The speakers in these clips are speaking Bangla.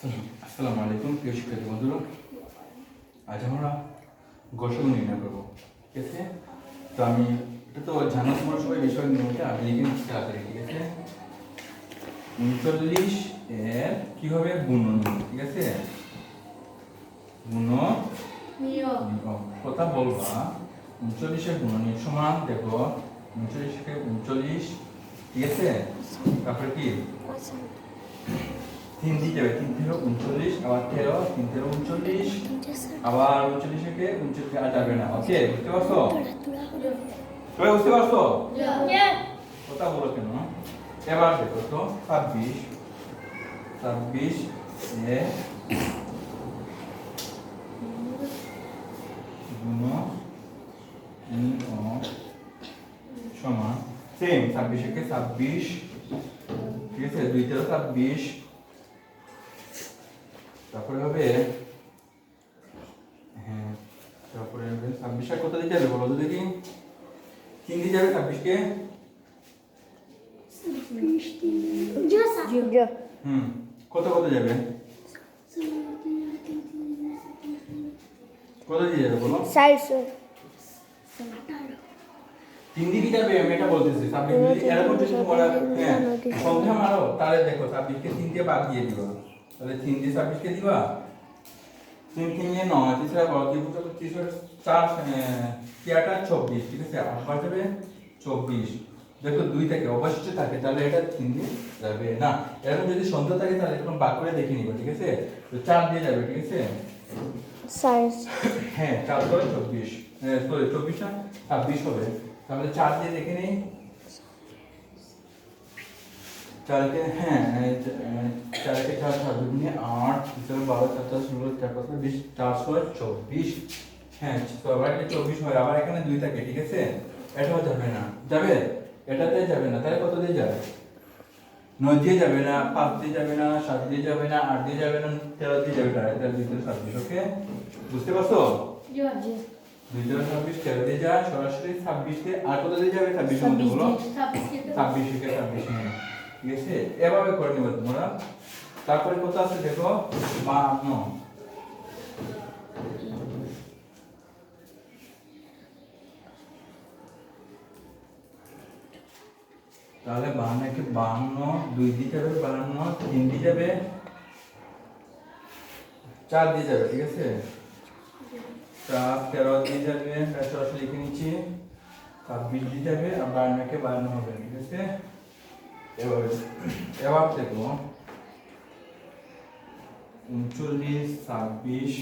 আসসালামু আলাইকুম প্রিয় শিক্ষার্থী বন্ধুরা। আজ আমরা গসক নির্ণয় করব ঠিক আছে? তো আমি এটা তো জানা তোমার সবাই বিষয় নিয়মটা আমি লিখে নিচ্ছি তাড়াতাড়ি ঠিক আছে? উনচল্লিশ এর কি হবে? গুণন ঠিক আছে? গুণ কথা বলবা উনচল্লিশের গুণনীয় সমান দেখো উনচল্লিশকে উনচল্লিশ ঠিক আছে? তারপরে কি? তিন দিকে যাবে তিন তেরো উনচল্লিশ আবার তেরো তিন তেরো উনচল্লিশ আবার উনচল্লিশকে উনচল্লিশ আর যাবে না। ওকে বুঝতে পারছ? সবাই বুঝতে পারছ? কথা বলো কেন? এবার দেখো তো ছাব্বিশ ছাব্বিশ এ গুণ সমান সেম ছাব্বিশ একে ছাব্বিশ ঠিক আছে? দুই তেরো ছাব্বিশ তারপরে হবে হ্যাঁ তারপরে হবে ছাব্বিশ আর কত দিয়ে যাবে বলো তো দেখি। তিন দিয়ে যাবে ছাব্বিশকে? হুম কত কত যাবে? কত দিয়ে যাবে বলো? তিন দিকে যাবে আমি এটা বলতেছি ছাব্বিশ এরকম যদি তোমরা হ্যাঁ সংখ্যা মারো তাহলে দেখো ছাব্বিশকে তিন দিয়ে বাদ দিয়ে দিবা তাহলে তিন দিয়ে ছাব্বিশকে দিবা? তিন তিন দিয়ে নয় তিসরা বড় দিয়ে তিসরা চার তিনটা চব্বিশ ঠিক আছে? আবার যাবে চব্বিশ। দেখো দুই থাকে অবশিষ্ট থাকে তাহলে এটা তিন দিয়ে যাবে না। এরকম যদি সন্ধ্যা থাকে তাহলে এরকম বাদ করে দেখে নিবা ঠিক আছে? তো চার দিয়ে যাবে ঠিক আছে? হ্যাঁ চার করে চব্বিশ। সরি চব্বিশ না ছাব্বিশ হবে। তাহলে চার দিয়ে দেখে নেই। চারকে হ্যাঁ এই চারকে চার দুগুণে আট বারো চার চার ষোলো চার পাঁচ বিশ চার ছয় চব্বিশ। হ্যাঁ চব্বিশ হয় আবার এখানে দুই থাকে ঠিক আছে? এটাও যাবে না। যাবে? এটাতে যাবে না তাহলে কত দিয়ে যাবে? নয় দিয়ে যাবে না পাঁচ দিয়ে যাবে না সাত দিয়ে যাবে না আট দিয়ে যাবে না তেরো দিয়ে যাবে না তেরো দিয়ে তেরো ছাব্বিশ ওকে? বুঝতে পারছ? দুই তেরো ছাব্বিশ তেরো দিয়ে যায় সরাসরি ছাব্বিশ দিয়ে আর কত দিয়ে যাবে? ছাব্বিশের মধ্যে বলো। ছাব্বিশ থেকে ছাব্বিশ ঠিক এভাবে করে নেবে তোমরা তারপরে কত আছে দেখো? বান্ন তাহলে বান্ন কি বান্ন দুই দিয়ে যাবে বান্ন তিন দিয়ে যাবে, চার দিয়ে যাবে, ঠিক আছে? চার, তেরো দিয়ে যাবে সরাসরি লিখে নিচ্ছি। ছাব্বিশ দিয়ে যাবে, আর বান্নকে বান্ন হবে, ঠিক আছে? এবার এবার দেখো উনচল্লিশ ছাব্বিশ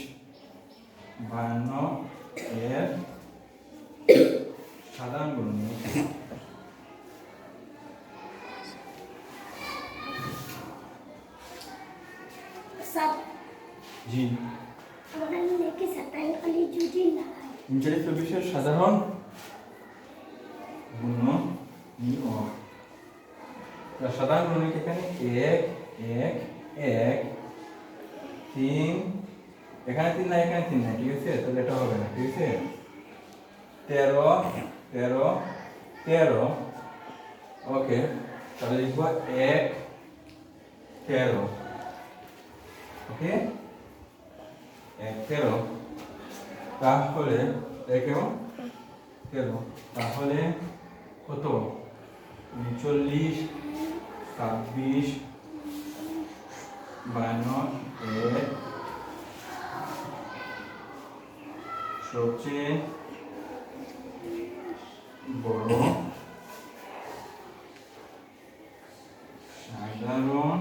বান্ন এর সাধারণ জি। উনচল্লিশ চব্বিশের সাধারণ তার সাধারণ গুণনীয় এখানে এক এক এক, তিন, এখানে তিন না, এখানে তিন না, ঠিক আছে? তাহলে এটা হবে না, ঠিক আছে? তেরো তেরো তেরো, ওকে, তাহলে লিখব এক, তেরো, ওকে? এক, তেরো, তাহলে একেও তেরো, তাহলে কত? উনচল্লিশ ছাব্বিশ বান্ন এক সবচেয়ে বড় সাধারণ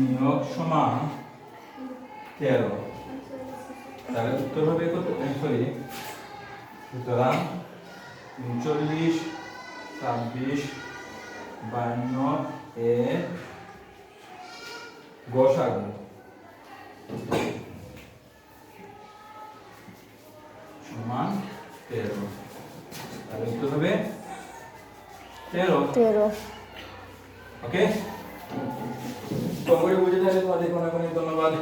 নিয়োগ সমান তেরো। তাহলে উত্তর হবে কত? সরি সুতরাং উনচল্লিশ ছাব্বিশ বান্ন এ গসাগু। সমান তেরো। তাহলে উত্তর হবে তেরো। তেরো। ওকে? কম করে বুঝে তাহলে তোমাদের কোনো কোনো ধন্যবাদ।